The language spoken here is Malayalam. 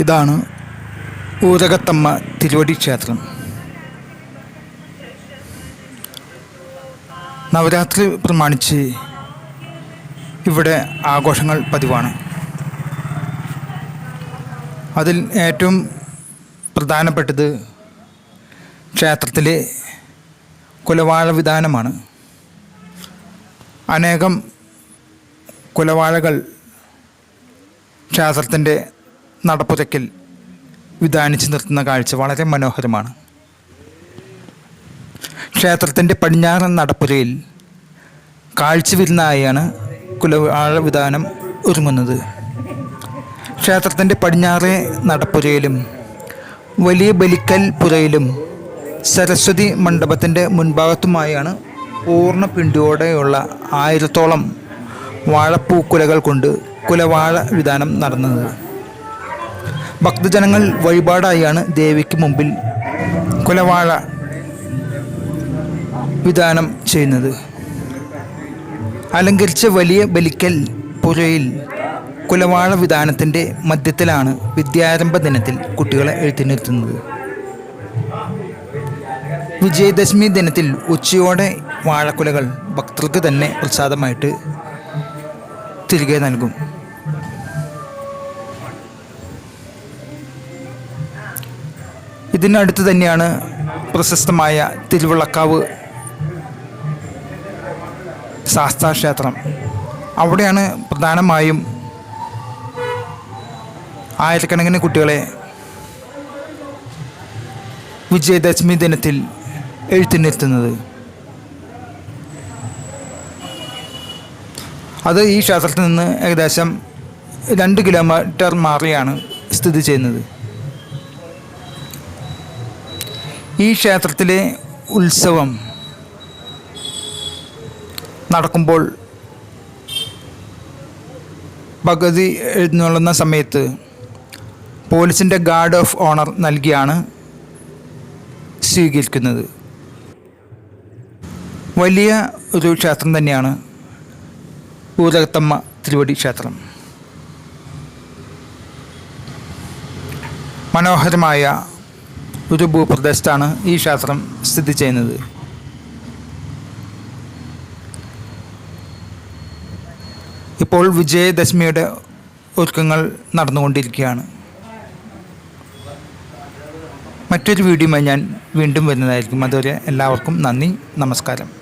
ഇതാണ് ഊരകത്തമ്മ തിരുവടി ക്ഷേത്രം. നവരാത്രി പ്രമാണിച്ച് ഇവിടെ ആഘോഷങ്ങൾ പതിവാണ്. അതിൽ ഏറ്റവും പ്രധാനപ്പെട്ടത് ക്ഷേത്രത്തിലെ കുലവാഴ വിധാനമാണ് അനേകം കുലവാഴകൾ ക്ഷേത്രത്തിന്റെ നടപ്പുരയ്ക്കൽ വിധാനിച്ച് നിർത്തുന്ന കാഴ്ച വളരെ മനോഹരമാണ്. ക്ഷേത്രത്തിന്റെ പടിഞ്ഞാറൻ നടപ്പുരയിൽ കാഴ്ച വിരുന്നായാണ് കുലവാഴ വിധാനം ഒരുങ്ങുന്നത്. ക്ഷേത്രത്തിന്റെ പടിഞ്ഞാറേ നടപ്പുരയിലും വലിയ ബലിക്കൽ പുരയിലും സരസ്വതി മണ്ഡപത്തിന്റെ മുൻഭാഗത്തുമായാണ് പൂർണ പിണ്ടിയോടെയുള്ള ആയിരത്തോളം വാഴപ്പൂക്കുലകൾ കൊണ്ട് കുലവാഴ വിധാനം നടന്നത്. ഭക്തജനങ്ങൾ വഴിപാടായാണ് ദേവിക്ക് മുമ്പിൽ കുലവാഴ വിധാനം ചെയ്യുന്നത്. അലങ്കരിച്ച വലിയ ബലിക്കൽ പുരയിൽ കുലവാഴ വിധാനത്തിന്റെ മധ്യത്തിലാണ് വിദ്യാരംഭ ദിനത്തിൽ കുട്ടികളെ എഴുത്തിനിർത്തുന്നത് വിജയദശമി ദിനത്തിൽ ഉച്ചയോടെ വാഴക്കുലകൾ ഭക്തർക്ക് തന്നെ പ്രസാദമായിട്ട് തിരികെ നൽകും. ഇതിനടുത്ത് തന്നെയാണ് പ്രശസ്തമായ തിരുവിളക്കാവ് ശാസ്താ ക്ഷേത്രം അവിടെയാണ് പ്രധാനമായും ആയിരക്കണക്കിന് കുട്ടികളെ വിജയദശമി ദിനത്തിൽ എഴുത്തിനിരുത്തുന്നത്. അത് ഈ ക്ഷേത്രത്തിൽ നിന്ന് ഏകദേശം രണ്ട് കിലോമീറ്റർ മാറിയാണ് സ്ഥിതി ചെയ്യുന്നത്. ഈ ക്ഷേത്രത്തിലെ ഉത്സവം നടക്കുമ്പോൾ ഭഗവതി എഴുന്നള്ളുന്ന സമയത്ത് പോലീസിന്റെ ഗാർഡ് ഓഫ് ഓണർ നൽകിയാണ് സ്വീകരിക്കുന്നത്. വലിയ ഒരു ക്ഷേത്രം തന്നെയാണ് ഊരകത്തമ്മ തിരുവടി ക്ഷേത്രം. മനോഹരമായ ഒരു ഭൂപ്രദേശത്താണ് ഈ ക്ഷേത്രം സ്ഥിതി ചെയ്യുന്നത്. ഇപ്പോൾ വിജയദശമിയുടെ ഒരുക്കങ്ങൾ നടന്നുകൊണ്ടിരിക്കുകയാണ്. മറ്റൊരു വീഡിയോയുമായി ഞാൻ വീണ്ടും വരുന്നതായിരിക്കും. അതുവരെ എല്ലാവർക്കും നന്ദി നമസ്കാരം.